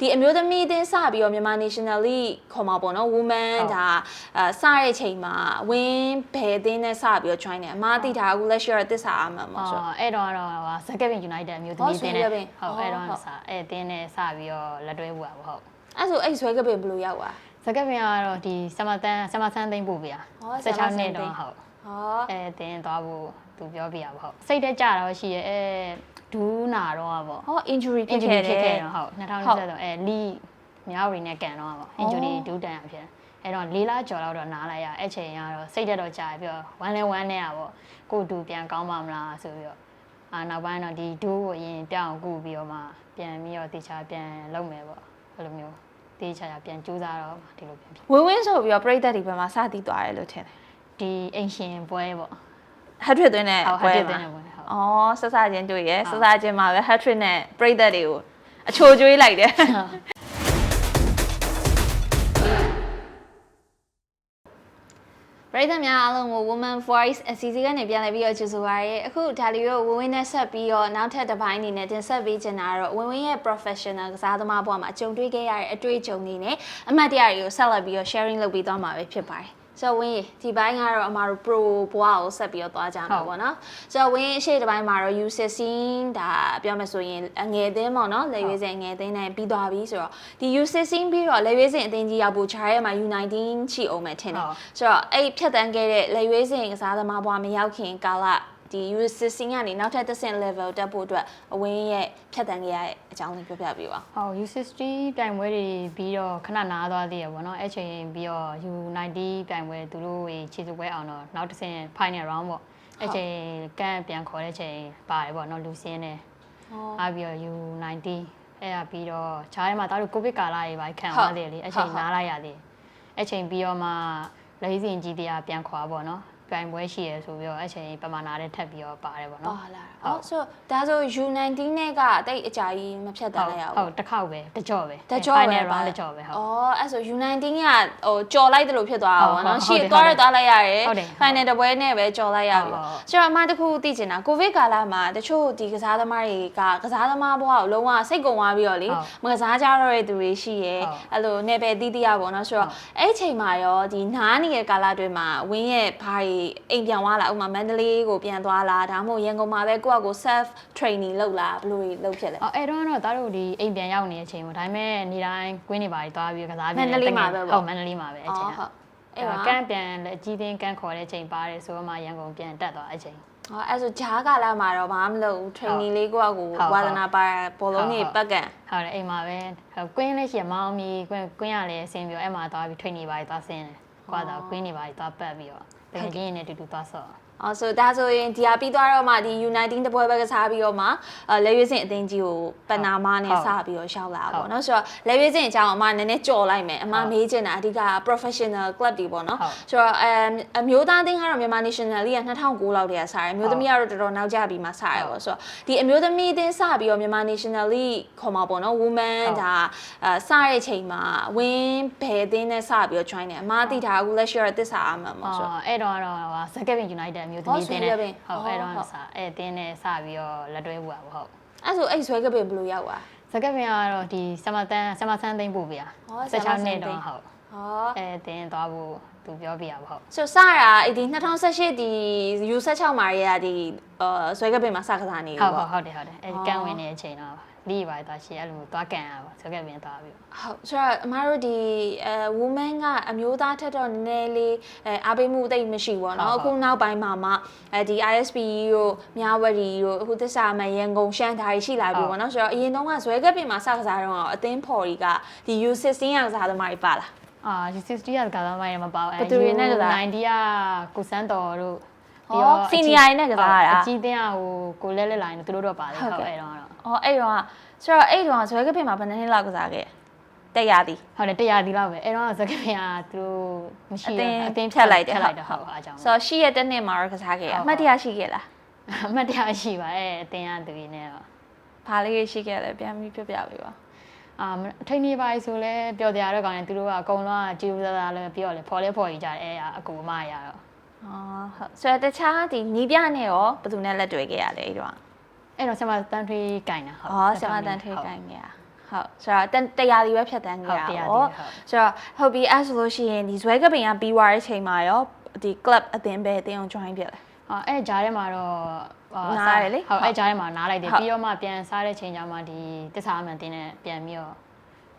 ဒီအမျိုးသမီးအသင်းစပြီးတော့မြန်မာ National League ခေါ်မှာပေါ့နော် woman ဒါအဲစတဲ့ချိန်မှာဝင်းဘယ်အသင်းနဲ့စပြီးတော့ join တယ်အမသိတာအခုလက်ရှိတော့တစ္ဆာအမှန်ပါဆိုအော်အဲ့တော့ကတော့ဟာစကက်ပင် United အမျိုးသမီးအသင်းနဲ့ဟောဟုတ် Square Pin အဲ့တော့ဟုတ်စအဲ့အသင်းနဲ့စပြီးတော့လက်တွဲဖို့ပါပေါ့ဟုတ်အဲ့ဆိုအဲ့ဆွဲကပင်ဘယ်လိုရောက်သွားစကက်ပင်ကတော့ဒီဆမတန်ဆမဆန်းသိမ့်ပို့ပြရဟော16နှစ်16သိတော့န်းဟုတ်ဟောအဲ့အသင်းသွားဖို့သူပြောပြရပါဟုတ်စိတ်တက်ကြတော့ရှိရဲ့အဲ ဒူးနာတော့ပေါ့ဟော injury ဖြစ် injury ခဲ့ဖြစ်တခဲ့ယ်တော့ဟုတ်2020တော့အဲလီမြောက်ရီနဲ့ကန်တော့ပေါ့ injury ဒူးတန်ရဖြစ်အဲ့တော့လေးလားကြော်တော့တော့နားလိုက်ရအဲ့ချိန်ကတော့စိတ်တက်တော့ကြာပြီးတော့ဝမ်းလဲဝမ်းနဲ့ရပေါ့ကိုဒူပြန်ကောင်းပါမလားဆိုပြီးတော့အာနောက်ပိုင်းတော့ဒီဒူးကိုအရင်ပြောင်းကူပြီးတော့မှပြန်ပြီးတော့တေချာပြန်လုပ်မယ်ပေါ့အဲ့လိုမျိုးတေချာပြန်ကြိုးစားတော့ဒီလိုပြန်ဖြစ်ဝင်းဝင်းဆိုပြီးတော့ပြိသက်ဒီဘက်မှာစတည်သွားတယ်လို့ထင်တယ်ဒီအင်ရှင်ပွဲပေါ့ hat trick သွင်းတဲ့ဟုတ်ပွဲ hat trick သွမှာင်းတဲ့ပွဲဟုတ် အော်ဆက်စားချင်းတွေ့ရယ်ဟုဆက်တ်စားချင်းမှာပဲ hat trick နဲ့ပြိသက်တွေကိုအချိုကျွေးလိုက်တယ်ပရိသတ်များအားလုံးကို Women Voice အစီအစဉ်ကနေပြန်လည်ပြီးတော့ကြိုဆိုပါရစေအခုဒါလီကိုဝင်းဝင်းနဲ့ဆက်ပြီးတော့နောက်ထပ်တစ်ပိုင်းအနေနဲ့တင်ဆက်ပေးချင်တာကတော့ဝင်းဝင်းရဲ့ professional ကစားသမားဘဝမှာအကြုံတွေ့ခဲ့ရတဲ့အတွေ့အကြုံတွေနဲ့အမှတ်တရတွေကိုဆက်လက်ပြီးတော့ sharing လုပ်ပေးသွားမှာပဲဖြစ်ပါတယ် ဆိုတော့ဝင်းရေဒီပိုင်းကတော့အမတို့ pro ဘဝကိုဆက်ပြီးတော့သွားကြမှာပေါ့နော်ဆိုတော့ဝင်းအရှိတစ်ပိုင်းမှာတော့ U16 ဒါပြောမယ်ဆိုရင်အငယ်သင်းပေါ့နော်လေရွေးစင်အငယ်သင်းနဲ့ပြီးသွားပြီဆိုတော့ဒီ U16 ပြီးတော့လေရွေးစင်အသင်းကြီးရောက်ဖို့ခြားရဲမှာ U19 ချီအောင်မယ်ထင်တယ်ဟုတ်ဆိုတော့အဲ့ဖြတ်တန်းခဲ့တဲ့လေရွေးစင်ကစားသမားဘွားမရောက်ခင်ကာလ ဒီ U16 ကနေနောက်ထပ်တစ်ဆင့် level တက်ဖို့အတွက်အဝင်းရဲ့ဖြတ်တန်းခဲ့ရတဲ့အကြောင်းလေးပြောပြပေးပါဟုတ် U60 ပြိုင်ပွဲတွေပြီးတော့ခဏနားသွားသေးရပေါ့နော်အဲ့ချိန်ပြီးတော့ U90 ပြိုင်ပွဲသူတို့ခြေစပွဲအောင်တော့နောက်တစ်ဆင့် final round ပေါ့အဲ့ချိန်ကန့်ပြန်ခေါ်တဲ့ချိန်ပါတယ်ပေါ့နော်လူစင်းနဲ့ဟောအားပြီးတော့ U90 အဲ့ဒါပြီးတော့ခြားထဲမှာတို့ကိုဗစ်ကာလတွေပါခံဟုတ်သွားသေးတယ်လေအဲ့ဟုချိန်တ်ဟုတ်နားလိုက်ရသေးတယ်အဲ့ချိန်ပြီးတော့မှလေးစင်ကြီးတရားပြန်ခွာပေါ့နော် ပြိုင်ပွဲရှိရဆိုပြီးတော့အဲ့ချိန်ပမာဏနဲ့ထပ်ပြီးတော့ပါတယ်ပေါ့နော်ပါလာအော်ဆိုဒါဆို U19 နဲ့ကတိတ်အကြာကြီးမဖြတ်တန်းလိုက်ရဟုဘူးတ်တစ်ခေါက်ပဲတကြော့ပဲတကြော့ပဲ final ပါ round တကြော့ပဲဟုတ်อ๋อအဲ့ဆို U19 ကဟိုကြော်လိုက်တယ်လို့ဖြစ်သွားတာပေါ့နော်ဟုတ်ရှေ့ဟုတ်သွားရဟုတ်သွားလိုက်ရတယ်ဟုတ်တယ် final တပွဲနဲ့ပဲကြော်လိုက်ရပြီဟုတ်ဟုတ်ဆိုတော့အမတခုသိချင်တာကိုဗစ်ကာလမှာတချို့ဒီကစားသမားတွေကကစားသမားဘဝကိုလုံးဝစိတ်ကုန်သွားပြီးတော့လေဟုတ်မကစားကြတော့တဲ့သူတွေရှိရယ်ဟုတ်အဲ့လိုနေပယ်တီးတီးရပေါ့နော်ဆိုတော့ဟုတ်အဲ့ချိန်မှာရောဒီနားနေတဲ့ကာလအတွင်းမှာဝင်းရဲ့ဘာတွေအိမ်ပြန်သွားလားဥပမာမန္တလေးကိုပြန်သွားလားဒါမှမဟုတ်ရန်ကုန်မှာပဲကိုယ့်အကို self training လုပ်လားဘယ်လိုလုပ်ဖြစ်လဲအော်အဲ့တော့တော့တို့ဒီအိမ်ပြန်ရောက်နေတဲ့အချိန်ပေါ့ဒါပေမဲ့နေတိုင်းကွင်းနေပါပြီးသွားပြီးကစားပြီးမန္တလေးမှာပဲပေါ့ဟုတ်မန္တလေးမှာပဲအချိန်ဟုတ်အဲ့အဲ့တော့တော့ကန့်ပြန်လက်အကြီးသိန်းကန့်ခေါ်တဲ့အချိန်ပါတယ်ဆိုတော့မှရန်ကုန်ပြန်တက်သွားအချိန်ဟောအဲ့ဆိုဂျားကာလာမှာတော့ဘာမှမလုပ်ဘူး training လေးကိုယ့်အကိုဟုတ်ဝါသနာပါဘောလုံးကြီးဟုတ်ပတ်ကန်ဟုတ်တယ်အိမ်မှာပဲဟုတ်ကွင်းလေးရှိရမောင်းမီကွင်းကွင်းရလဲအဆင်ပြောအဲ့မှာသွားပြီး training ပါပြီးသွားဆင်းတယ် ကွာတော့ကွင်းနေပါပြီးသွားပတ်ပြီးတော့တကယ်ကြီးနေတူတူသွားဆော့ အော်ဆိုဒါဆိုရင်ဒီဟာပြီးသွားတော့မှဒီ U19 တပွဲပဲကစားပြီးတော့မှအဲလေရွေးစင်အသင်းကြီးကိုပနာမာနဲ့ဟုတ်စပြီးတော့ရှောက်လာတာဟုတ်ပေါ့နော်ဆိုတော့လေရွေးစင်အကြောင်းအမနည်းနည်းကြော်လိုက်မယ်အမဟုတ်မေးချင်တာအဓိက professional club တွေပေါ့နော်ဟုတ်ဆိုတော့အဲအမျိုးသားအသင်းကတော့မြန်မာ national league က2009လောက်တည်းကစားတယ်အမျိုးသမီးကတော့တော်တော်နောက်ကျပြီးမှစားရပေါ့ဆိုတော့ဒီအမျိုးသမီးအသင်းစပြီးတော့မြန်မာ national league ခေါ်မှာပေါ့နော် woman ဟုတ်ဒါအဲစတဲ့ချိန်မှာဝင်းဘယ်အသင်းနဲ့စပြီးတော့ join တယ်အမသိတာအခုလက်ရှိတော့တစ္ဆာအမှန်ပေါ့ဆိုတော့အော်အဲ့တော့ကတော့ဟာစကက်ပင် United အမျိုးသမီးအသင်းနဲ့ဟော Square Pin ဟုတ်အဲ့တော့ဟုတ်စအဲ့အသင်းနဲ့စပြီးတော့လက်တွဲဖို့ပါပေါ့ဟုတ်အဲ့ဆိုအဲ့ဆွဲကပင်ဘယ်လိုရောက်သွားစကက်ပင်ကတော့ဒီဆမတန်ဆမဆန်းသိမ့်ပို့ပြရဟော16နှစ်16တော့ဟုတ်ဟောအဲ့အသင်းသွားဖို့သူပြောပြရပါဟုတ်ဆိုစတာအဲ့ဒီ2018ဒီ U16 မှာရရဒီအာဆွဲကပင်မှာစကစားနေဟုပြီတ်ပေါ့ဟုတ်ဟုတ်တယ်ဟုတ်တယ်အဲ့အော်ကန်ဝင်နေတဲ့အချိန်တော့ လီးပါသွားရှေ့အဲ့လိုသွားကန်ရပါစကက်ပင်သွားပြီးဟုတ်ဆိုတော့အမတို့ဒီအဲ woman ကအမျိုးသားထက်တော့နည်းနည်းလေးအဲအားပေးမှုတိတ်မရှိဘူးပေါ့နော်ဟုတ်အခုနောက်ပိုင်းမှာမှအဲဒီ ISP တို့မြဝတီတို့အခုသစ္စာမရန်ကုန်ရှမ်းဒါတွေရှိလာပြီပေါ့နော်ဆိုတော့အရင်တုန်းကဇွဲကပင်မှာစကစားတော့အသင်းဖော်ကြီးကဒီ U16 ရကစားသမားတွေပါလားအာ U60 ကကစားမိုင်းမပေါ့ဘယ်သူတွေနဲ့ကစား90 ကကိုစန်းတော်တို့ဟော senior တွေနဲ့ကစားရတာအကြီးတင်းကဟိုကိုလဲလဲလိုင်းတို့သူတို့တော့ပါတယ်ဟုတ်ဟုတ်ကဲ့အဲ့တော့တော့။ အော်အဲ့တော့ကဆိုတော့အဲ့တော့ကဇွဲကပင်မှာဘယ်နှစ်နှစ်လောက်ကစားခဲ့။တက်ရသည်ဟုတ်တယ်တရားဒီလောက်ပဲအဲ့တော့စကက်ပင်ကသူတို့မရှိအတင်းတော့အတင်းဖြတ်လိုက်တယ်ဖြတ်လိုက်တယ်ဟုဟုတ်တ်အားကြောင့်။ဆိုတော့ရှိရတဲ့နှစ်မှာတော့ကစားခဲ့ရဟုတ်။အမှတ်တရရှိခဲ့လားအမှတ်တရရှိပါအဲ့အတင်းကသူတွေနဲ့တော့။ဘာလေးရှိခဲ့လဲပြန်ပြီးပြပြပေးပါအာအထိန်နေပါဆိုလဲပျော်တရားတော့ကောင်းတယ်သူတို့ကအကုန်လုံးကကြည်ဦးသားသားလဲပြီးတော့လဲဖော်လဲဖော်ကြီးကြတယ်အဲ့အကူမရတော့။အော်ဟုတ်။ဆိုတော့တခြားဒီနီးပြနဲ့ရောဘယ်သူနဲ့လက်တွေ့ခဲ့ရလဲအဲ့တော့ အဲ့တော့ဆမတန်ထွေးကင်တာ။အော်ဆမတန်ထွေးကိုင်းခဲ့ရ။ဟုတ်ဆိုတော့တတရားဒီပဲဖြတ်တန်းဟုခဲ့တ်တာတရားပေါ့ဒီဟုတ်ဆိုတော့ဟုတ်ပြီအဲ့ဆိုလို့ရှိရင်ဒီဇွဲကပင်ကပြီးသွားတဲ့အချိန်မှာရောဒီ club အသင်းပဲအသင်းအောင် join ဖြစ်လဲအော်အဲ့ကြားထဲမှာတော့အာနားရတယ်လေဟုတ်ဟုတ်အဲ့ကြားထဲမှာနားလိုက်တယ်ဟုတ်ပြီးတော့မှပြန်စားတဲ့ချိန်ကျမှဒီတစ္ဆာအမှန်တင်းနဲ့ပြန်ပြီးတော့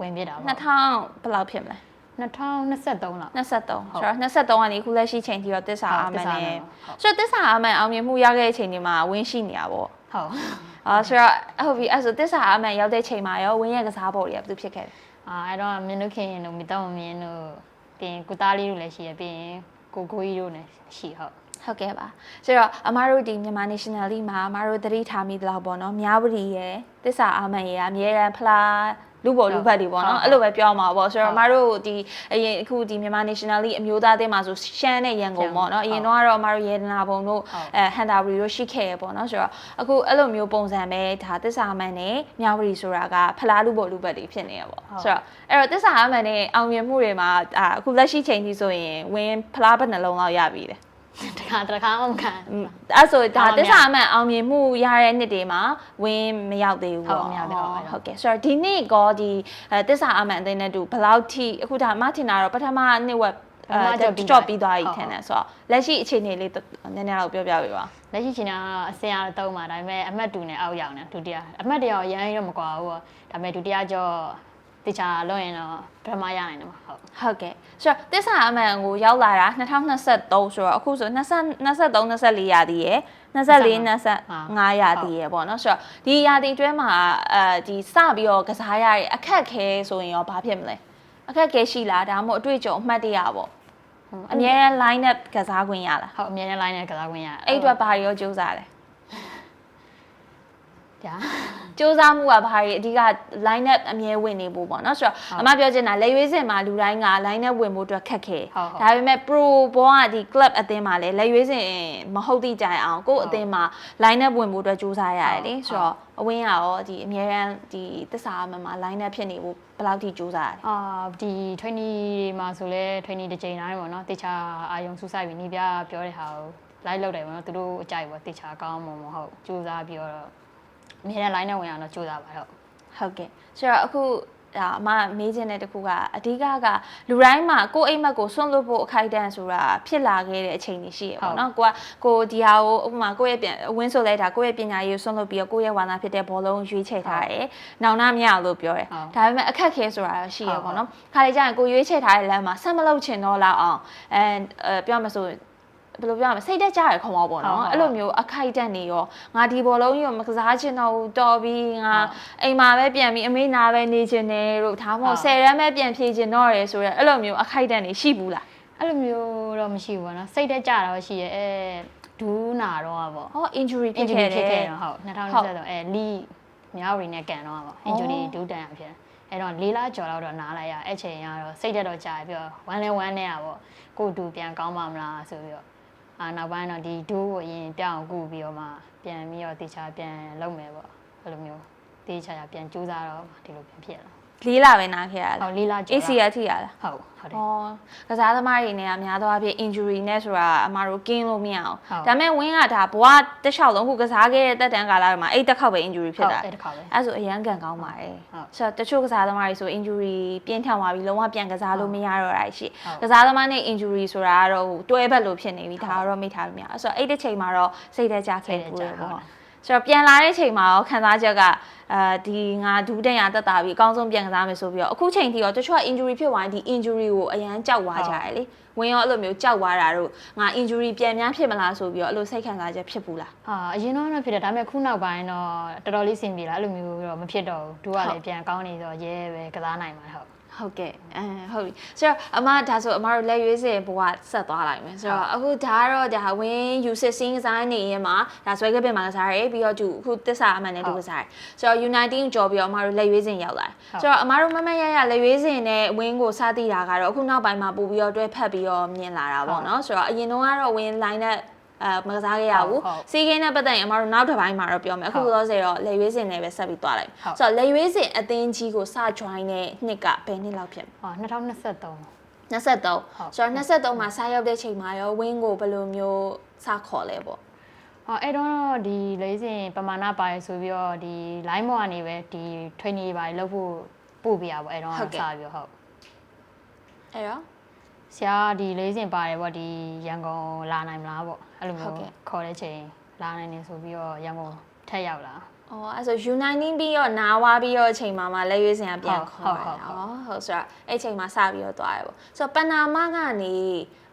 ဝင်ပြစ်တာပေါ့2000ဘယ်လောက်ဖြစ်မလဲ2023လောက်23ဆိုတော့23ကနေအခုလက်ရှိချိန်ထိတော့တစ္ဆာအာမန်နဲ့ဟုတ်ဆိုတော့တစ္ဆာအာမန်အောင်မြင်မှုရခဲ့တဲ့အချိန်ဒီမှာဝင်းရှိနေတာပေါ့ ဟုတ်အာဆိုတော့ဟုတ်ပြီအဲ့ဆိုတစ္ဆာအာမန်ရောက်တဲ့ချိန်မှာရောဝင်းရဲ့ကစားပေါ်တွေကဘယ်သူဖြစ်ခဲ့လဲအာအဲ့တော့မင်းတို့ခင်ရင်တို့မိတော့မမြင်တို့ပြီးရင်ကိုသားလေးတို့လည်းရှိရပြီးရင်ကိုကိုကြီးတို့လည်းရှိဟုတ်ဟုတ်ကဲ့ပါဆိုတော့အမားတို့ဒီမြန်မာ National League မှာအမားတို့သတိထားမိသလောက်ပေါ့နော်မြဝတီရဲ့တစ္ဆာအာမန်ရဲ့အမြဲတမ်းဖလား လူပေါ်လူဘက်တွေပေါ့နော်အဲ့လိုပဲပြောမှာပေါ့ဆိုတော့အမားတို့ဒီအရင်အခုဒီမြန်မာ National League အမျိုးသားအသင်းမှာဆိုရှမ်းနဲ့ရန်ကုန်ပေါ့နော်အရင်တော့ကတော့အမားတို့ရေဒနာဘုံတို့အဲဟန်တာဘရီတို့ရှိခဲ့ရပေါ့နော်ဆိုတော့အခုအဲ့လိုမျိုးပုံစံပဲဒါတစ္ဆာအာမန်နဲ့မြဝတီဆိုတာကဖလားလူပေါ်လူဘက်တွေဖြစ်နေရပေါ့ဆိုတော့အဲ့တော့တစ္ဆာအာမန်နဲ့အောင်မြင်မှုတွေမှာအာအခုလက်ရှိချိန်ကြီးဆိုရင်ဝင်းဖလားဘက်နှလုံးလောက်ရပြီလေ တခါတခါမှမခံအဲ့ဆိုဒါအောင်မရတစ္ဆာအမှန်အောင်မြင်မှုရတဲ့နှစ်တွေမှာဝင်းမရောက်သေးဘူးဟုတ်ပေါ့မရောက်သေးပါဘူးဟုတ်ကဲ့ဆိုတော့ဒီနှစ်ကောဒီအဲတစ္ဆာအမှန်အသိနဲ့တူဘယ်လောက်ထိအခုဒါမထင်တာတော့ပထမနှစ်ဝက်ပထမကျော်ပြီးတော့ ပြီးသွားပြီဟုတ်ထင်တယ်ဆိုတော့လက်ရှိအခြေအနေလေးနည်းနည်းတော့ပြောပြပေးပါလက်ရှိချိန်ကအစင်အားတော့မှာဒါပေမဲ့အမှတ်တူနဲ့အောက်ရောက်နေဒုတိယအမှတ်တရောရမ်းရောမကွာဘူးပေါ့ဒါပေမဲ့ဒုတိယကျော် တခြားလွန်ရင်တော့ပထမရနိုင်တယ်မှာဟုတ်ဟုတ်ကဲ့ဆိုတော့တစ္ဆာအမှန်ကိုရောက်လာတာ2023ဆိုတော့အခုဆို20 23 24ရာသီရယ်24 25ရာသီရယ်ပေါ့နော်ဆိုတော့ဒီရာသီအတွင်းမှာအဲဒီစပြီးတော့ကစားရတဲ့အခက်ခဲဆိုရင်ရောဘာဖြစ်မလဲအခက်ခဲရှိလားဒါမှမဟုတ်အတွေ့အကြုံအမှတ်တရပေါ့အမြဲတမ်း line up ကစားခွင့်ရလားဟုတ်အမြဲတမ်း line နဲ့ကစားခွင့်ရတယ်အဲ့အတွက်ဘာတွေရောစူးစမ်းလဲ ကြာစူးစမ်းမှုကဘာတွေအဓိက line up အမြဲဝင်နေဖို့ပေါ့နော်ဆိုတော့အမပြောချင်တာလက်ရွေးစင်မှာလူတိုင်းက line up ဝင်ဖို့အတွက်ခက်ခဲဟုတ်ဟုတ်ဒါပေမဲ့ pro ဘောကဒီ club အသင်းမှာလည်းလက်ရွေးစင်မဟုတ်တိကြိုင်အောင်ကိုယ့်အသင်းမှာ line up ဝင်ဖို့အတွက်စူးစမ်းရတယ်လေဟုတ်ဆိုတော့အဝင်းကရောဒီအမြဲတမ်းဒီသစ္စာအမှန်မှာ line up ဖြစ်နေဖို့ဘယ်လောက်ထိစူးစမ်းရလဲအာဒီ training တွေမှာဆိုလဲ training တစ်ချိန်တိုင်းပေါ့နော်တခြားအာယုံစူးစိုက်ပြီးနေပြပြောတဲ့ဟာကို live လုပ်တယ်ပေါ့နော်သူတို့အကြိုက်ပေါ့တခြားကောင်းမှာမဟုတ်စူးစမ်းပြီးတော့ အမြဲတမ်း line နဲ့ဝင်အောင်တော့စူးစမ်းပါတော့ဟုတ်ကဲ့ဆိုတော့အခုဒါအမမေးချင်တဲ့တခုကအဓိကကလူတိုင်းမှာကိုယ့်အိမ်မက်ကိုဆွန့်လွတ်ဖို့အခိုက်အတန့်ဆိုတာဖြစ်လာခဲ့တဲ့အချိန်ကြီးရှိရပေါ့နော်ကိုကကိုဒီဟာကိုဥပမာကိုယ့်ရဲ့ပြန်ဝင်းဆိုလိုက်တာကိုယ့်ရဲ့ပညာရေးကိုဆွန့်လွတ်ပြီးတော့ကိုယ့်ရဲ့ဝါသနာဖြစ်တဲ့ဘောလုံးရွေးချယ်ထားတယ်။နောင်နာမရအောင်လို့ပြောတယ်ဟုတ်။ဒါပေမဲ့အခက်ခဲဆိုတာတော့ရှိရဟုတ်ပေါ့နော်။ခါလေကျရင်ကိုရွေးချယ်ထားတဲ့လမ်းမှာဆက်မလုပ်ချင်တော့လောက်အောင်အဲအဲပြောမှဆို ဘယ်လိုပြောရမလဲစိတ်တက်ကြရခေါ်မှာပေါ့နော်ဟုတ်ဟုတ်အဲ့လိုမျိုးအခိုက်အတန့်နေရောငါဒီဘောလုံးကြီးကိုမကစားချင်တော့ဘူးတော်ပြီးငါဟုတ်အိမ်မှာပဲပြန်ပြီးအမေနာပဲနေချင်တယ်တို့ဒါမှမဟုဟုတ်တ်10ရမ်းပဲပြန်ဖြေချင်တော့တယ်ဆိုတော့အဲ့လိုမျိုးအခိုက်အတန့်နေရှိဘူးလားအဲ့လိုမျိုးတော့မရှိဘူးပေါ့နော်စိတ်တက်ကြတာတော့ရှိရဲအဲဒူးနာတော့ပေါ့ဟော injury ဖြစ် injury ခဲ့ဖြစ်တယ်ခဲ့တော့ဟုတ်2023အဲလီမြောက်ရီနဲ့ကန်တော့ပေါ့ injury ဒူးတန်အောင်ဖြစ်အဲ့တော့လေးလားကြော်တော့တော့နားလိုက်ရအဲ့ချိန်ကတော့စိတ်တက်တော့ကြာပြီးတော့ဝမ်းလဲဝမ်းနေရပေါ့ကိုဒူပြန်ကောင်းပါမလားဆိုပြီးတော့ အာနောက်ပိုင်းတော့ဒီဒူးကိုအရင်ပြောင်းကူပြီးတော့မှပြန်ပြီးတော့တေချာပြန်လုပ်မယ်ပေါ့အဲ့လိုမျိုးတေချာချာပြန်ကြိုးစားတော့ဒီလိုပြန်ဖြစ်လာ လေးလာပဲနားခဲ့ရဟုလားတ်လေးလားကြော် ACL ထိရလားဟုတ်ဟုတ်တယ်ဟောကစားသမားတွေနဲ့ကများသောအားဖြင့် injury နဲ့ဆိုတာအမားတို့ကင်းလို့မရအောင်ဟုတ် ဒါပေမဲ့ဝင်းကဒါဘွားတစ်လျှောက်လုံးခုကစားခဲ့တဲ့တက်တန်းကာလမှာအဲ့တစ်ခေါက်ပဲ injury ဖြစ်တာအဲ့တစ်ခါပဲ အဲ့ဆိုအရန်ကန်ကောင်းပါတယ်ဟုတ်ဆိုတော့တချို့ကစားသမားတွေဆို injury ပြင်းထန်သွားပြီလုံးဝပြန်ကစားလို့မရတော့တာရှိဟုတ် ကစားသမားနဲ့ injury ဆိုတာကတော့ဟိုတွဲဘက်လို့ဖြစ်နေပြီဒါကတော့မိထားလို့မရအဲ့ဆိုတော့အဲ့ဒီချိန်မှာတော့စိတ်သက်ကြခဲ့ဘူးလေဟုတ်ပေါ့ ဆိုတော့ပြန်လာတဲ့ချိန်မှာရောခံစားချက်ကအဲဒီငါဒူးတန်ရတက်တာပြီးအကောင်းဆုံးပြန်ကစားမယ်ဆိုပြီးတော့အခုချိန်ထိရောတချို့က injury ဖြစ်သွားရင်ဒီ injury ကိုအရန်ကြောက်သွားကြတယ်လေဝင်ရောအဲ့လိုမျိုးကြောက်သွားတာတို့ငါ injury ပြန်များဖြစ်မလားဆိုပြီးတော့အဲ့လိုစိတ်ခံစားချက်ဖြစ်ဘူးလားအာအရင်တော့တော့ဖြစ်တယ်ဒါပေမဲ့ခုနောက်ပိုင်းတော့တော်တော်လေးစင်ပြေလာအဲ့လိုမျိုးတော့မဖြစ်တော့ဘူးသူကလည်းပြန်ကောင်းနေတော့ရဲပဲကစားနိုင်မှာဟုတ် ဟုတ်ကဲ့အဲဟုတ်ပြီဆိုတော့အမဒါဆိုအမတို့လက်ရွေးစင်ဘဝဆက်သွားလိုက်မယ်ဆိုတော့အခုဒါကတော့ဒါဝင်း U16 ကစားနေရင်မှာဒါဆွဲကပင်မှာကစားရဲပြီးတော့သူအခုတစ္ဆာအမှန်နဲ့သူကစားရဲဆိုတော့ United ကြော်ပြီးတော့အမတို့လက်ရွေးစင်ရောက်လာတယ်ဆိုတော့အမတို့မမရရလက်ရွေးစင်နဲ့ဝင်းကိုစသိတာကတော့အခုနောက်ပိုင်းမှာပို့ပြီးတော့တွဲဖက်ပြီးတော့မြင်လာတာပေါ့နော်ဆိုတော့အရင်တော့ကတော့ဝင်း line နဲ့ အဲမကစားခဲ့ရဘူးစီးကင်းနဲ့ပတ်သက်ရင်အမတို့နောက်တစ်ပိုင်းမှာတော့ပြောမယ်အခုလောဆယ်တော့လက်ရွေးစင်နဲ့ပဲဆက်ပြီးသွားလိုက်ဆိုတော့လက်ရွေးစင်အသင်းကြီးကိုစ join တဲ့နှစ်ကဘယ်နှစ်လောက်ဖြစ်မလဲဟော2023 23ဆိုတော့23မှာစားရောက်တဲ့ချိန်မှာရောဝင်းကိုဘယ်လိုမျိုးစခေါ်လဲပေါ့ဟဟောအဲ့တော့ဒီလေးစင်ပမာဏပါရဆိုပြီးတော့ဒီ line မောကနေပဲဒီ training တွေပါလုပ်ဖို့ပို့ပြရပါအဲ့တော့စပြီးတော့ဟုတ်အဲ့တော့ ဆရာဒီလေးစင်ပါတယ်ပေါ့ဒီရန်ကုန်လာနိုင်မလားပေါ့အဲ့လိုဟုတ်မျိုးကဲ့ခေါ်တဲ့ချိန်လာနိုင်နေဆိုပြီးတော့ရန်ကုန်ထက်ရောက်လာ အော်အဲ့ဆို U19 ပြီးတော့နားဝါပြီးတော့အချိန်မှာမှလက်ရွေးစင်ကပြန်ဟုတ်ခေါ်ဟုတ်ရဟုတ်တာ။ဩဟုတ်ဆိုတော့အဲ့အချိန်မှာစပြီးတော့သွားရပေါ့။ဆိုတော့ပနာမကနေ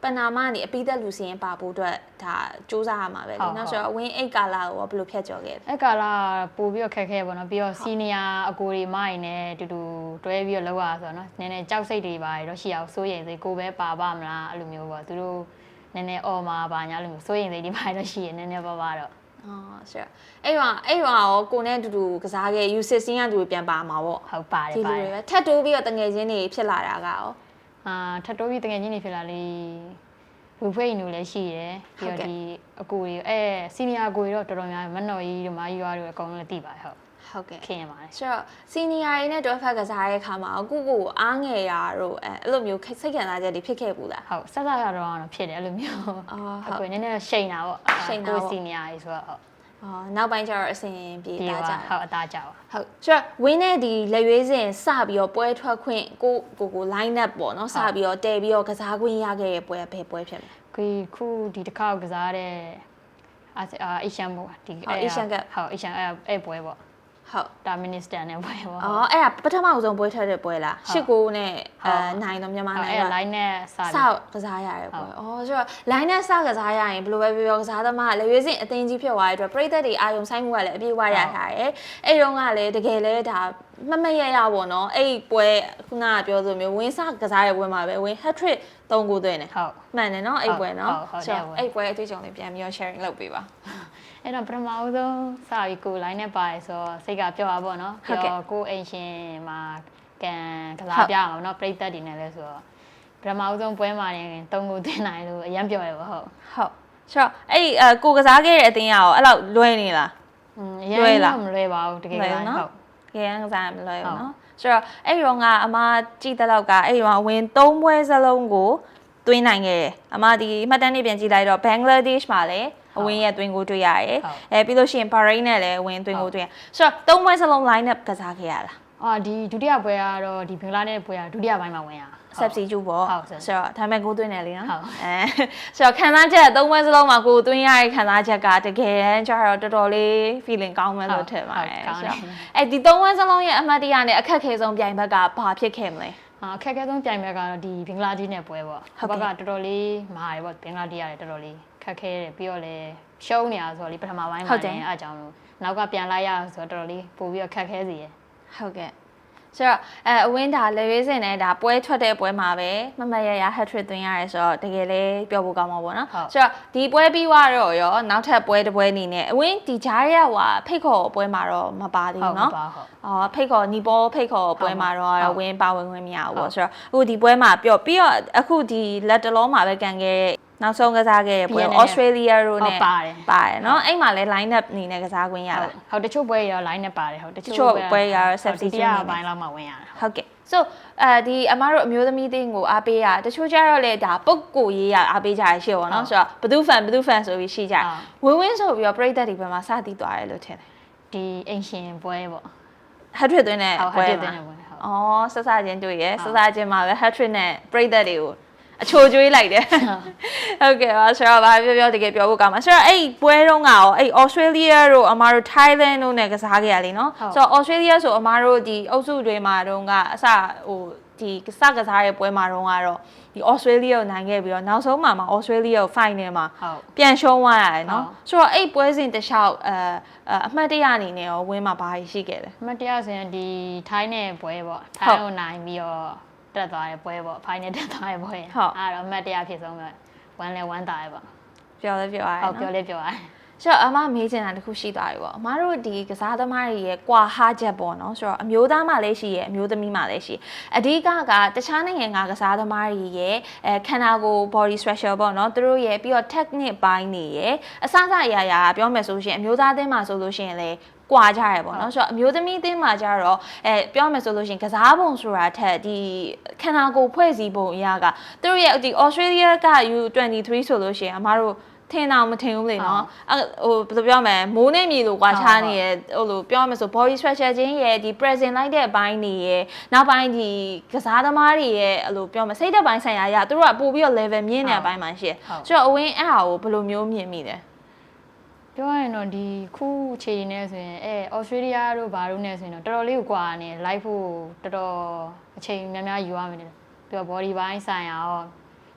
ပနာမကနေအပိသက်လူစီရင်ပါဖို့အတွက်ဒါစူးစမ်းရမှာပဲဟုလေတ်။နောက်ဟုတ်ဆိုတော့ win 8ကာလာကိုရောဘယ်လိုဖြတ်ကျော်ခဲ့လဲအဲ့ကာလာပို့ပြီးတော့ခက်ခဲပေါ့နော်ပြီးတော့စီနီယာအကိုတွေမရင်နဲ့တူတူတွဲပြီးတော့လောက်ရဆိုတော့နော်နည်းနည်းကြောက်စိတ်တွေပါရတော့ရှိအောင်စိုးရိမ်စိတ်ကိုပဲပါပါမလားအဲ့လိုမျိုးပေါ့သူတို့နည်းနည်းအော်မှာပါညာအဲ့လိုမျိုးစိုးရိမ်စိတ်တွေပါရတော့ရှိရနည်းနည်းပါပါတော့။ အော်ဆိုတော့အဲ့တော့အဲ့တော့ရောကိုနဲ့အတူတူကစားခဲ့ U16 ကတူပြန်ပါမှာပေါ့ဟုတ်ပါတယ်ဒီပါလိုတတွေယ်ပဲထပ်တိုးပြီးတော့တငယ်ချင်းတွေဖြစ်လာတာကရောအာထပ်တိုးပြီးတကယ်ချင်းနေဖြစ်လာလေဝီဖွေးနေလည်းရှိတယ်ပြီးတော့ဒီအကူတွေအဲစီနီယာအကူတွေတော့တော်တော်များများမနော်ကြီးတို့မာကြီးရွာတို့အကုန်လုံးလည်းသိပါတယ်ဟုတ် ဟုတ်ကဲ့ခင်ရပါတယ်ဆိုတော့ senior တွေနဲ့တွဲဖက်ကစားတဲ့အခါမှာအခုကိုအားငယ်ရာတို့အဲအဲ့လိုမျိုးစိတ်ခံစားချက်တွေဖြစ်ခဲ့ဘူးလားဟုတ်ဆက်ဆက်ရတော့ကတော့ဖြစ်တယ်အဲ့လိုမျိုးအော်အဟုတ်ကူနည်းနည်းတော့ရှိန်တာပေါ့ရှိန်တာပေါ့ကိုစီနီယာကြီးဆိုတော့ဟုတ်အော်နောက်ပိုင်းကျတော့အစဉ်ပြေးဒီတာပါကြဟုတ်အသားကြပါဟုတ်ဆိုတော့ဝင်းနဲ့ဒီလက်ရွေးစင်စပြီးတော့ပွဲထွက်ခွင့်ကိုကိုကို line up ပေါ့နော်စပြီးတော့တဲပြီးတော့ကစားခွင့်ရခဲ့ရဲ့ပွဲဘယ်ပွဲဖြစ်မလဲဒီခုဒီတစ်ခါကစားတဲ့အာအာအေရှန်ဘောဒီဟုတ် Asian Cup ဟုတ်အေရှန်အဲ့အဲ့ပွဲပေါ့ ဟုတ်တာမီနစ္စတာနဲ့ပွဲပေါ့အော်အဲ့ဒါပထမဆုံးပွဲထွက်တဲ့ပွဲလားဟုတ်ရှစ်ကိုနဲ့ဟုအဲတ်နိုင်တော့မြန်မာဟုတ်နိုင်အဲ့က line နဲ့စစပြီးကစားရတဲ့ဟုပွဲတ်။အော်ဆိုတော့ line နဲ့စကစားရရင်ဘယ်လိုပဲပြောပြောကစားသမားကလက်ရွေးစင်အသင်းကြီးဖြစ်သွားတဲ့အတွက်ပြည်သက်တွေအာယုံဆိုင်မှုကလည်းအပြည့်အဝရထားတယ်။အဲ့တုန်းကလည်းတကယ်လဲဒါမမရရပေါ့နော်။အဲ့ဒီပွဲခုနကပြောဆိုမျိုးဝင်းစကစားတဲ့ပွဲမှာပဲဝင်း hat trick 3ဂိုးသွင်းတယ်ဟုတ်။မှန်တယ်နော်အဲ့ပွဲနော်ဟုတ်ဟုတ်ဆိုတော့ဟုတ်အဲ့ပွဲအတွေ့အကြုံလေးပြန်ပြီးတော့ sharing လုပ်ပေးပါ အဲ့တော့ပထမဦးဆုံးစပြီးကို line နဲ့ပါတယ်ဆိုတော့စိတ်ကပျော့ပါပေါ့နော်ဟုတ်ကဲ့တော့ကိုအိမ်ရှင်မှာကန်ကဟုစားတ်ပြအောင်နော်ပြိသက်တွေနဲ့လဲဆိုတော့ပထမဦးဆုံးပွဲမှာရင်တုံးကိုတင်နိုင်လို့အရင်ပျော့ရပါဟုတ်။ဟုတ်ဆိုတော့အဲ့ဒီအကိုကစားခဲ့တဲ့အသင်းကရောအဲ့လောက်လွဲနေလားอืมအရင်လွယ်လားတော့မလွယ်ပါဘူးတကယ်လွယ်ကနော်ဟုတ်။ကဲကစားမလွဲဟုဘူးတ်နော်။ဆိုတော့အဲ့ဒီတော့ကအမကြည့်တဲ့လောက်ကအဲ့ဒီတော့ဝင်၃ပွဲစလုံးကိုသွင်းနိုင်ခဲ့တယ်။အမဒီမှတ်တမ်းတွေပြန်ကြည့်လိုက်တော့ဘင်္ဂလားဒေ့ရှ်မှာလည်း အဝင်ရဲ့သွင်းကိုတွေ့ရတယ်ဟုတ်။အဲပြီးလို့ရှိရင်ဘာရိန်းနဲ့လည်းအဝင်သွင်းကိုတွေ့ရ။ဆိုတော့၃ပွဲစလုံး line up ကစားခဲ့ရလားအာဒီဒုတိယပွဲကတော့ဒီဘင်္ဂလားနဲ့ပွဲကဒုတိယပိုင်းမှာဝင်ရ။ substitute ပေါ့ဟုတ်ဆိုတော့ဒါပေမဲ့ကိုသွင်းတယ်လေနော်ဟုတ်အဲဆိုတော့ခံစားချက်၃ပွဲစလုံးမှာကိုသွင်းရတဲ့ခံစားချက်ကတကယ်တမ်းကျတော့တော်တော်လေး feeling ကောင်းမယ်လို့ထင်ပါတယ်ကောင်းဆိုတယ်တော့အဲဒီ၃ပွဲစလုံးရဲ့အမှတ်တရနဲ့အခက်ခဲဆုံးပြိုင်ဘက်ကဘာဖြစ်ခဲ့မလဲအာအခက်အခဲဆုံးပြိုင်ပွဲကတော့ဒီဘင်္ဂလားဒေ့ရှ်နဲ့ပွဲပေါ့ဟုတ်ဘကဲ့က်ကတော်တော်လေးမာတယ်ပေါ့ဘင်္ဂလားဒေ့ရှ်ရတယ်တော်တော်လေး ခက်ခဲတယ်ပြီးတော့လည်းရှုံးနေရဆိုတော့လေပထမပိုင်းဟုမှာတ်တယ်လည်းအားကြောင့်လို့နောက်ကပြန်လိုက်ရဆိုတော့တော်တော်လေးပို့ပြီးတော့ခက်ခဲစေရယ်ဟုတ်ကဲ့ဆိုတော့အဲအဝင်းဒါလေရေးစင်နဲ့ဒါပွဲထွက်တဲ့ပွဲမှာပဲမမရရ hat trick သွင်းရတယ်ဆိုတော့တကယ်လေးပြောဖို့ကောင်းမှာပေါ့နော်ဆိုတော့ဒီပွဲပြီးသွားတော့ရောနောက်ထပ်ပွဲတစ်ပွဲအနေနဲ့အဝင်းဒီဂျားရဟွာဖိတ်ခေါ်ပွဲမှာတော့မပါသေးဟုဘူးတ်နော်ပါဟုတ်အော်ဖိတ်ခေါ်နီပေါ်ဖိတ်ခေါ်ပွဲမှာတော့ဟုတ်ဝင်းပါဝင်ခွင့်မရဘူးဟုပေါ့တ်ဆိုတော့အခုဒီပွဲမှာပြောပြီးတော့အခုဒီလက်တလုံးမှာပဲကန်ခဲ့တဲ့ နောက်ဆုံးကစားခဲ့တဲ့ပွဲပြန်နေတယ် Australia တို့ဟုနဲ့တ်ပါတယ်ပါတယ်နော်အဲ့မှာလဲ line up အနေနဲ့ကစားခွင့်ရဟုတာတ်ဟုတ်တချို့ပွဲတွေတော့ line နဲ့ပါတယ်ဟုတ်တတချို့ချို့ပွဲတွေကတော့ဟုတ် substitute ဒုတိယနေတယ်ပိုင်းလောက်မှဝင်ရတယ်ဟုတ်ကဲ့ so အဲဒီအမားတို့အမျိုးသမီးတင်းကိုအားပေးရတချို့ကျတော့လေဒါပုတ်ကိုရေးရအားပေးကြရရှိပါတော့ဟုတ်ဆိုတော့ဘသူဖန်ဘသူဖန်ဆိုပြီးရှိကြတယ်ဟုတ်ဝင်းဝင်းဆိုပြီးတော့ပြိသက်တွေဘယ်မှာစတည်သွားတယ်လို့ထင်တယ်ဒီအိမ်ရှင်ပွဲပေါ့ hat trick သွင်းတဲ့ဟုတ်ပွဲဟုတ်တယ်မှာတဲ့ပွဲဟုတ်အော်ဆက်စချင်းတွေ့ရယ်ဟုဆက်တ်စချင်းမှာပဲ hat trick နဲ့ပြိသက်တွေကို အချိုကျွေးလိုက်တယ်ဟုတ်ကဲ့ပါဆိုတော့ဗာပြောပြောတကယ်ပြောဖို့ကောင်းပါဆိုတော့အဲ့ဒီပွဲတုန်းကရောအဲ့ Australia တို့အမားတို့ Thailand တို့နဲ့ကစားခဲ့ရလေနော်ဟုတ်ဆိုတော့ Australia ဆိုအမားတို့ဒီအုပ်စုတွေမှာတုန်းကအစဟိုဒီစကစားတဲ့ပွဲမှာတုန်းကတော့ဒီ Australia ကိုနိုင်ခဲ့ပြီးတော့နောက်ဆုံးမှာမှာ Australia ကို final မှာဟုတ်ပြန်ရှုံးသွားရတယ်နော်ဟုတ်ဆိုတော့အဲ့ပွဲစဉ်တစ်လျှောက်အဲအဲအမှတ်တရအနေနဲ့ရောဝင်းမှာဘာရှိခဲ့လဲအမတ်တရားဆိုရင်ဒီထိုင်းနဲ့ပွဲပေါ့ဟုတ်ထိုင်းကိုနိုင်ပြီးတော့ တက်သွားတဲ့ပွဲပေါ့ဖိုင်နယ်တက်သွားတဲ့ပွဲဟုတ်အဲ့တော့အမတ်တရားဖြစ်ဆုံးပဲဝမ်းလဲဝမ်းသာရပေါ့ပြောလဲပြောရတယ်ဟုတ်နော်ပြောလဲပြောရတယ်ဆိုတော့အမမေးချင်တာတစ်ခုရှိသွားပြီပေါ့အမတို့ဒီကစားသမားတွေရဲ့ကွာဟာချက်ပေါ့နော်ဆိုတော့အမျိုးသားမှလည်းရှိရဲ့အမျိုးသမီးမှလည်းရှိအဓိကကတခြားနိုင်ငံကကစားသမားတွေရဲ့အဲခန္ဓာကိုယ် body structure ပေါ့နော်သူတို့ရဲ့ပြီးတော့ technique ပိုင်းတွေရဲ့အစစအရာရာပြောမယ်ဆိုရှင်အမျိုးသားအသင်းမှာဆိုလို့ရှိရင်လည်း ကွာကြရပေါ့နော်ဆိုတော့အမျိုးသမီးအသင်းမှာကြတော့အဲပြောမယ်ဆိုလို့ရှိရင်ကစားပုံဆိုတာထက်ဒီခန္ဓာကိုယ်ဖွဲ့စည်းပုံအရာကသူတို့ရဲ့ဒီ Australia က U23 ဆိုလို့ရှိရင်အမတို့ထင်တာမထင်ဘူးလေနော်အဲ့ဟိုဘယ်လိုပြောမလဲမိုးနဲ့မြေလိုကွာခြားနေရဟိုလိုပြောရမယ်ဆို body structure ချင်းရဲ့ဒီ present လိုက်တဲ့အပိုင်းတွေရဲ့နောက်ပိုင်းဒီကစားသမားတွေရဲ့အဲ့လိုပြောမစိတ်သက်ပိုင်းဆိုင်ရာအရသူတို့ကပို့ပြီးတော့ level မြင့်နေတဲ့အပိုင်းမှာရှိတယ်ဆိုတော့အဝင်းအဲ့ဟာကိုဘယ်လိုမျိုးမြင်မိလဲ ပြောရရင်တော့ဒီခုအချိန်နဲ့ဆိုရင်အဲဩစတြေးလျတို့ဘာလို့နဲ့ဆိုရင်တော့တော်တော်လေးကိုကွာနေ live ဖို့တော်တော်အချိန်များများယူရမယ်တယ်ပြီးတော့ body ဘိုင်းဆိုင်ရာရော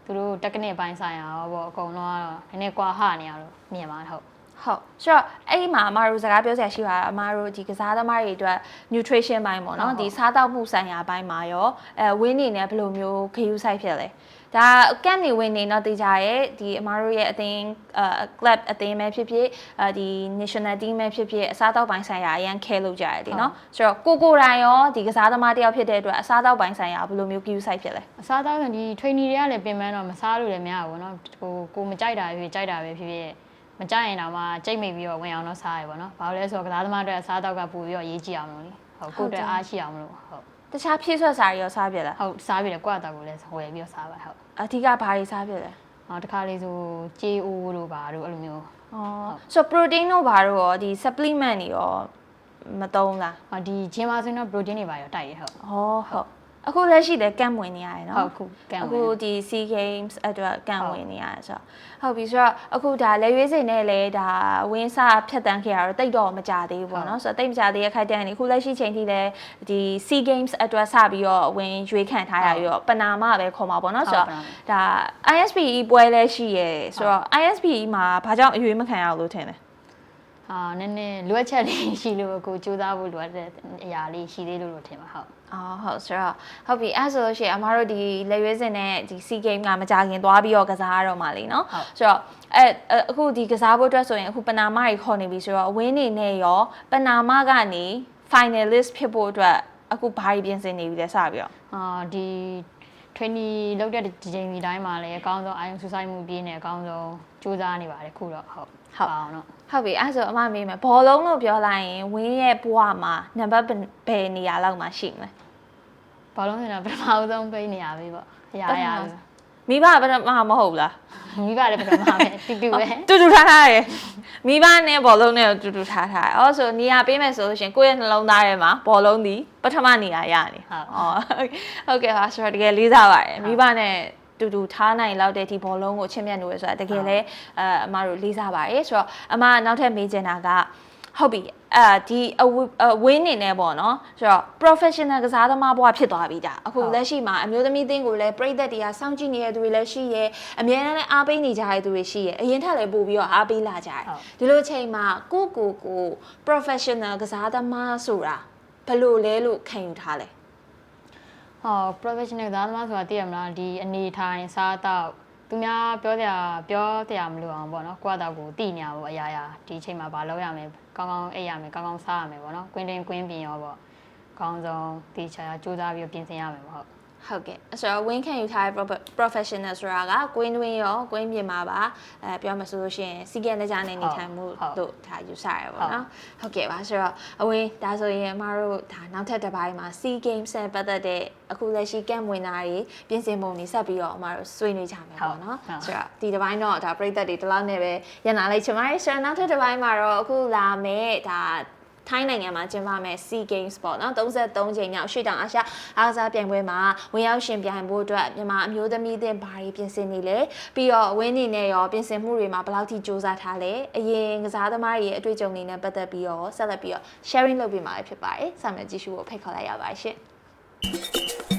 သူတို့ technique ဘိုင်းဆိုင်ရာရောပေါ့အကုန်လုံးကတော့နည်းနည်းကွာဟနေရတော့မြင်ပါဟုတ် ဟုတ်ဆိုတော့အဲ့ဒီမှာအမတို့စကားပြောစရာရှိပါအမတို့ဒီကစားသမားတွေအတွက် nutrition ဘိုင်းပေါ့နော်ဒီစားတောက်မှုဆိုင်ရာဘိုင်းမှာရောအဲဝင်းနေနဲ့ဘယ်လိုမျိုးခရူးဆိုင်ဖြစ်လဲဒါကန့်နေဝင်နေတော့တေချာရဲ့ဒီအမတို့ရဲ့အသင်းအဲ club အသင်းပဲဖြစ်ဖြစ်အဲဒီ national team ပဲဖြစ်ဖြစ်အစားတောက်ပိုင်းဆိုင်ရာအရန်ခဲလုပ်ကြရတယ်နော်ဆိုတော့ကိုကိုတိုင်ရောဒီကစားသမားတယောက်ဖြစ်တဲ့အတွက်အစားတောက်ပိုင်းဆိုင်ရာဘယ်လိုမျိုးခရူးဆိုင်ဖြစ်လဲ အစားတောက်ဆိုဒီ trainee တွေကလည်းပြင်ပန်းတော့မစားလို့လည်းမရဘူးเนาะဟိုကိုမကြိုက်တာဖြစ်ကြိုက်တာပဲဖြစ်ဖြစ် မကြိုက်ရင်တော့မှကြိတ်မိပြီးတော့ဝင်အောင်တော့စားရပါတော့ဘာလို့လဲဆိုတော့ကစားသမားတွေအစားတောက်ကပို့ပြီးတော့ရေးကြည့်အောင်လို့လေဟုတ်ကိုယ်အတွက်အားရှိအောင်လို့ဟုတ်တခြားဖြည့်ဆွက်စာတွေရောစားပြလားဟုတ်စားပြီးတော့ကိုယ့်အတောက်ကိုလည်းဝယ်ပြီးတော့စားပါဟုတ်အဓိကဘာတွေစားပြလဲနောက်တစ်ခါလေးဆိုကြေးအိုးတို့ပါတို့အဲ့လိုမျိုးอ๋อဆို protein တို့ဘာတို့ရောဒီ supplement တွေရောမသုံးလားဟောဒီဂျင်းပါဆိုရင်တော့ protein တွေပါရောတိုက်ရဟုတ်ဟောဟုတ် အခုလက်ရှိလည်းကန့်ဝင်နေရတယ်ဟုနော်တ်ခုကံအခုဝင်ဒီ SEA Games အတွက်ကန့်ဝင်နေရတယ်ဆိုတော့ဟုတ်ပြီဆိုတော့အခုဒါလက်ရွေးစင်နဲ့လည်းဒါဝင်းစားဖြတ်တန်းခဲ့ရတော့တိတ်တော့မကြသေးဘူးပေါ့နော်ဆိုတော့တိတ်မကြသေးတဲ့ခိုက်တန်းနေအခုလက်ရှိချိန်ထိလည်းဒီ SEA Games အတွက်စပြီးတော့ဝင်ရွေးခံထားရပြီးတော့ပနာမပဲခေါ်မှာပေါ့နော်ဆိုတော့ဒါ ISPE ပွဲလည်းရှိရယ်ဆိုတော့ ISPE မှာဘာကြောင့်အရွေးမခံရဘူးလို့ထင်လဲ အာနည်းနည်းလိုအပ်ချက်လေးရှိလို့ကိုစူးစမ်းဖို့လိုအပ်တဲ့အရာလေးရှိသေးလို့လို့ထင်ပါဟုတ် အော်ဟုတ်ဆိုတော့ဟုတ်ပြီအဲ့ဆိုလို့ရှိရင်အမားတို့ဒီလက်ရွေးစင်နဲ့ဒီ SEA Game ကမကြခင်သွားပြီးတော့ကစားရတော့မှာလीเนาะဆိုတော့အဲအခုဒီကစားဖို့အတွက်ဆိုရင်အခုပနာမကြီးခေါ်နေပြီဆိုတော့အဝင်းနေနဲ့ရောပနာမကနေ finalist ဖြစ်ဖို့အတွက်အခုဘာကြီးပြင်ဆင်နေပြီလဲစပြီးတော့ အာဒီ trainee လောက်တဲ့ဒီချိန်ဒီတိုင်းမှာလည်းအကောင်းဆုံးအာယုံဆူဆိုင်မှုပြင်းနေအကောင်းဆုံးစူးစမ်းနေပါတယ်ခုတော့ဟုတ် ဟုတ်အောင်တော့ဟုတ်ပြီအဲ့ဆိုအမမေးမယ်ဘောလုံးလို့ပြောလိုက်ရင်ဝင်းရဲ့ဘဝမှာနံပါတ်ဘယ်နေရာလောက်မှာရှိမလဲဘာလို့လဲဆိုတော့ပထမဆုံးပိနေရပြီပေါ့ရရရမိဘပထမမဟုတ်ဘူးလားမိဘလည်းပထမပဲတူတူပဲတူတူထားထားရယ်မိဘနဲ့ဘောလုံးနဲ့ကိုတူတူထားထားရယ်အော်ဆိုနေရာပေးမယ်ဆိုလို့ရှရင်ကိုယ့်ရဲ့နှလုံးသားထဲမှာဘောလုံးဒီပထမနေရာရနေဟုတ်အော်ဟုတ်ကဲ့ပါဆိုတော့တကယ်လေးစားပါတယ်မိဘနဲ့ တူတူထားနိုင်လောက်တဲ့ဒီဘောလုံးကိုချစ်မြတ်လို့ရဆိုတာတကယ်လဲအဲအမတို့လေးစားပါတယ်ဆိုတော့အမနောက်ထပ်မေးချင်တာကဟုတ်ပြီအာဒီအဝအဝင်းနေနေပေါ့နော်ဆိုတော့ professional ကစားသမားဘဝဖြစ်သွားပြီဒါအခုလက်ရှိမှာအမျိုးသမီးသင်းကိုလည်းပြည်သက်တွေကစောင့်ကြည့်နေတဲ့သူတွေလည်းရှိရဲအများနဲ့အားပေးနေကြတဲ့သူတွေရှိရဲအရင်ထက်လည်းပို့ပြီးတော့အားပေးလာကြတယ်ဟုတ်ဒီလိုချိန်မှာကိုကိုကို professional ကစားသမားဆိုတာဘယ်လိုလဲလို့ခံယူထားလဲ ဟော professional သားသမားဆိုတာသိရမလားဒီအနေထိုင်စားတော့သူများပြောကြပြောတရားမလို့အောင်ပေါ့နော်ကိုယ့်အတော့ကိုတည်နေရပေါ့အရာရာဒီအချိန်မှာဘာလုပ်ရမလဲကောင်းကောင်းအိပ်ရမယ်ကောင်းကောင်းစားရမယ်ပေါ့နော်ကွင်းတင်ကွင်းပြင်ရောပေါ့ကောင်းဆုံးတေချာစူးစမ်းပြီးတော့ပြင်ဆင်ရမယ်ပေါ့ဟုတ် ဟုတ်ကဲ့အဲ့ဆိုတော့ win ခံယူထားတဲ့ profe- professional ဆိုတာက queen twin ရော queen ပြင်မှာပါအဲပြောမှဆိုလို့ရှိရင်စီကံလက်ကြနေနေထိုင်မှုဟုတ်တို့ဒါယူဆရပါတော့ဟုတ်ကဲ့ပါဆိုတော့အဝင်းဒါဆိုရင်အမတို့ဒါနောက်ထပ်တစ်ပိုင်းမှာ SEA Games နဲ့ပတ်သက်တဲ့အခုလက်ရှိကန့်ဝင်တာတွေပြင်ဆင်ပုံတွေဆက်ပြီးတော့အမတို့ဆွေးနွေးကြမယ်ပေါ့နော်ဟုတ်ဆိုတော့ဒီတစ်ပိုင်းတော့ဒါပြည်သက်တွေဒီလောက်နဲ့ပဲရန်နာလိုက်ချင်ပါတယ်ဆိုတော့နောက်ထပ်တစ်ပိုင်းမှာတော့အခုလာမယ်ဒါ ထိုင်းနိုင်ငံမှာကျင်းပမယ် SEA Games ပေါ့နော်33ချိန်မြောက်ရှေ့တောင်အာရှအားကစားပြိုင်ပွဲမှာဝင်ရောက်ရှင်ပြိုင်ဖို့အတွက်မြန်မာအမျိုးသမီးအသင်းဘာတွေပြင်ဆင်နေလဲပြီးတော့ဝင်းနေနဲ့ရောပြင်ဆင်မှုတွေမှာဘယ်လောက်ထိစူးစမ်းထားလဲအရင်ကစားသမားတွေရဲ့အတွေ့အကြုံတွေနဲ့ပတ်သက်ပြီးတော့ဆက်လက်ပြီးတော့ sharing လုပ်ပေးမှာဖြစ်ပါတယ်။ဆက်မကြည့်ရှုဖို့ဖိတ်ခေါ်လိုက်ရပါတယ်ရှင်။